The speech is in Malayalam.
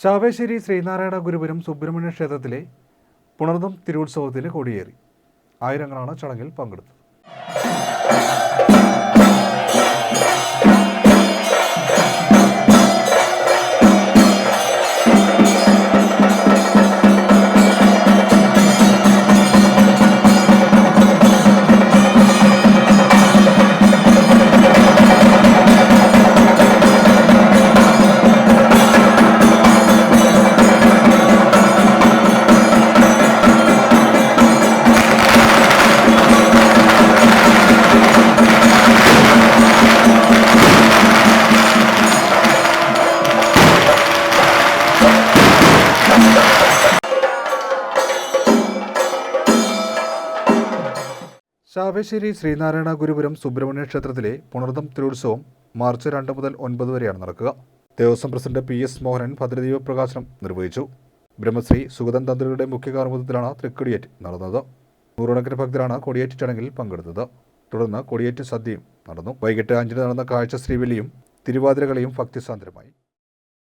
ചാവേശ്ശേരി ശ്രീനാരായണ ഗുരുപുരം സുബ്രഹ്മണ്യ ക്ഷേത്രത്തിലെ പുണർദം തിരുവുത്സവത്തിന് കൊടിയേറി. ആയിരങ്ങളാണ് ചടങ്ങിൽ പങ്കെടുത്തത്. ചാവേശ്ശേരി ശ്രീനാരായണ ഗുരുപുരം സുബ്രഹ്മണ്യ ക്ഷേത്രത്തിലെ പുണർദം തിരോത്സവം മാർച്ച് രണ്ട് മുതൽ ഒൻപത് വരെയാണ് നടക്കുക. Devaswom president P S Mohanan ഭദ്രദീപ പ്രകാശനം നിർവഹിച്ചു. ബ്രഹ്മശ്രീ സുഗതൻ തന്ത്രിയുടെ മുഖ്യ കാർമുഖത്തിലാണ് തൃക്കൊടിയേറ്റ് നടന്നത്. നൂറുകണക്കിന് ഭക്തരാണ് കൊടിയേറ്റ് ചടങ്ങിൽ പങ്കെടുത്തത്. തുടർന്ന് കൊടിയേറ്റ് സദ്യയും നടന്നു. വൈകിട്ട് അഞ്ചിന് നടന്ന കാഴ്ച ശ്രീവലിയും തിരുവാതിരകളിയും ഭക്തിസാന്ദ്രമായി.